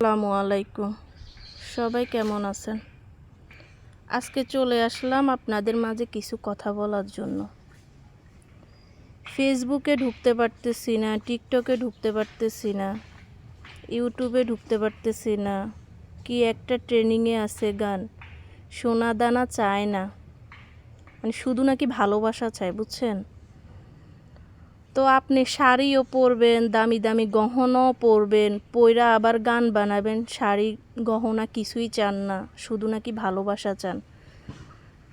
আসসালামু আলাইকুম। সবাই কেমন আছেন? আজকে চলে আসলাম আপনাদের মাঝে কিছু কথা বলার জন্য। ফেসবুকে ঢুকতে পারতেছি না টিকটকে ঢুকতে পারতেছি না ইউটিউবে ঢুকতে পারতেছি না, কি একটা ট্রেনিংয়ে আছে গান, সোনা দানা চায় না। মানে শুধু নাকি ভালোবাসা চায়, বুঝছেন? তো আপনি শাড়িও পরবেন, দামি দামি গহনাও পরবেন পয়রা আবার গান বানাবেন। শাড়ি, গহনা কিছুই চান না, শুধু নাকি ভালোবাসা চান।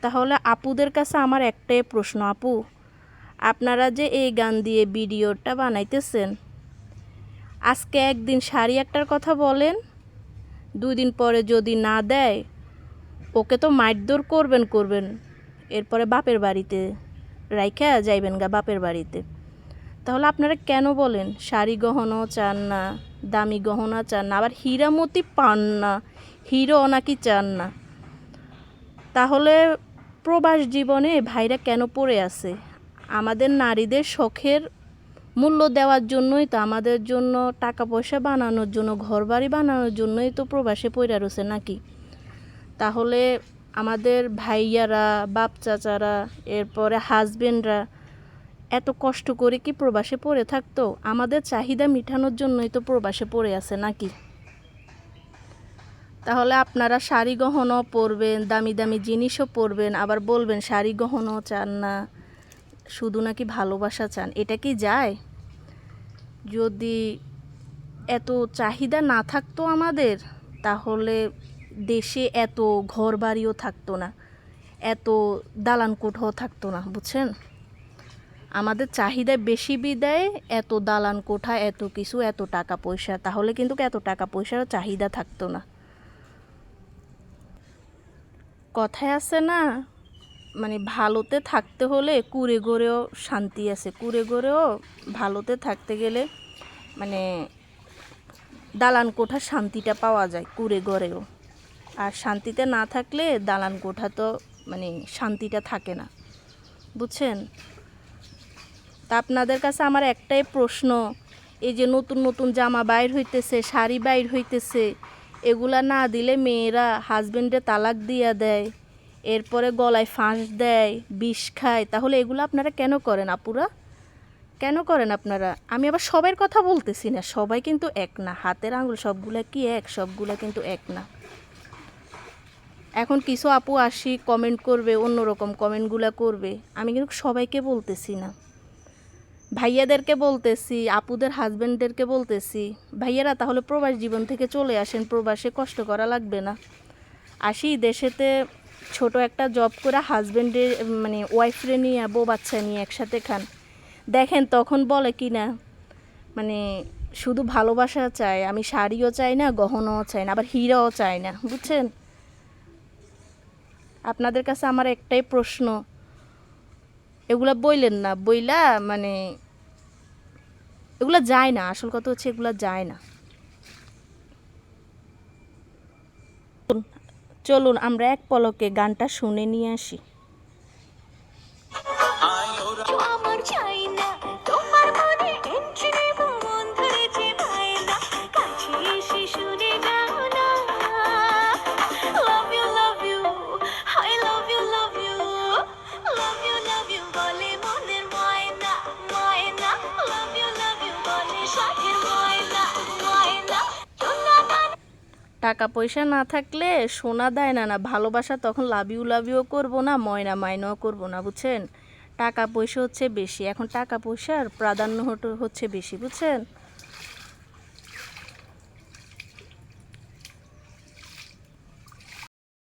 তাহলে আপুদের কাছে আমার একটাই প্রশ্ন, আপু, আপনারা যে এই গান দিয়ে ভিডিওটা বানাইতেছেন, আজকে একদিন শাড়ি একটার কথা বলেন দুই দিন পরে যদি না দেয়, ওকে তো মারধর করবেন করবেন, এরপরে বাপের বাড়িতে রাইখা যাইবেন গা বাপের বাড়িতে। তাহলে আপনারা কেন বলেন? শাড়ি গহনাও চান না, দামি গহনা চান না, আবার হীরামতি পান না হিরো নাকি চান না? তাহলে প্রবাস জীবনে ভাইরা কেন পড়ে আছে? আমাদের নারীদের শখের মূল্য দেওয়ার জন্যই তো, আমাদের জন্য টাকা পয়সা বানানোর জন্য ঘর বাড়ি বানানোর জন্যই তো প্রবাসে পড়ে রয়েছে নাকি? তাহলে আমাদের ভাইয়ারা বাপ চাচারা এরপরে হাজবেন্ডরা এত কষ্ট করে কি প্রবাসে পড়ে থাকতো? আমাদের চাহিদা মিটানোর জন্যই তো প্রবাসে পড়ে আছে নাকি? তাহলে আপনারা শাড়ি গহনাও পরবেন, দামি দামি জিনিসও পরবেন, আবার বলবেন শাড়ি গহনাও চান না, শুধু নাকি ভালোবাসা চান, এটা কি যায়? যদি এত চাহিদা না থাকতো আমাদের, তাহলে দেশে এত ঘর বাড়িও থাকতো না, এত দালান কোঠাও থাকতো না, বুঝছেন? আমাদের চাহিদা বেশি বিদায়, এত দালান কোঠা এত কিছু, এত টাকা পয়সা। তাহলে কিন্তু এত টাকা পয়সার চাহিদা থাকতো না। কথায় আছে না মানে ভালোতে থাকতে হলে কুড়ে গড়েও শান্তি আছে। কুড়ে গড়েও ভালোতে থাকতে গেলে মানে দালান কোঠার শান্তিটা পাওয়া যায়, কুড়ে গড়েও। আর শান্তিতে না থাকলে দালান কোঠা তো মানে শান্তিটা থাকে না। বুঝছেন? তা আপনাদের কাছে আমার একটাই প্রশ্ন, এই যে নতুন নতুন জামা বাইর হইতেছে, শাড়ি বাইর হইতেছে, এগুলা না দিলে মেয়েরা হাজবেন্ডে তালাক দিয়া দেয়, এরপরে গলায় ফাঁস দেয়, বিষ খায়, তাহলে এগুলো আপনারা কেন করেন আপুরা? কেন করেন আপনারা? আমি আবার সবার কথা বলতেছি না, সবাই কিন্তু এক না, হাতের আঙুল সবগুলা কি এক, সবগুলা কিন্তু এক না। এখন কিছু আপু আসি কমেন্ট করবে, অন্যরকম কমেন্টগুলো করবে, আমি কিন্তু সবাইকে বলতেছি না। ভাইয়াদেরকে বলতেছি, আপুদের হাজব্যান্ডদেরকে বলতেছি, ভাইয়ারা, তাহলে প্রবাস জীবন থেকে চলে আসেন। প্রবাসে কষ্ট করা লাগবে না। আসি দেশেতে ছোট একটা জব করে হাজব্যান্ডের মানে ওয়াইফরে নিয়ে, বউ বাচ্চা নিয়ে একসাথে খান। দেখেন তখন বলে কি না মানে শুধু ভালোবাসা চাই আমি শাড়িও চাই না, গহনাও চাই না, আবার হিরাও চাই না, বুঝছেন? আপনাদের কাছে আমার একটাই প্রশ্ন, এগুলা বইলেন না? বইলা মানে এগুলা যায় না। আসল কথা হচ্ছে এগুলো যায় না। চলুন আমরা এক পলকে গানটা শুনে নিয়ে আসি। টাকা পয়সা না থাকলে সোনা দেয় না না। ভালোবাসা তখন লাভিউ লাভিও করব না, ময়না মাইনাও করব না, বুঝছেন? টাকা পয়সা হচ্ছে বেশি। এখন টাকা পয়সার প্রাধান্য হচ্ছে বেশি, বুঝছেন?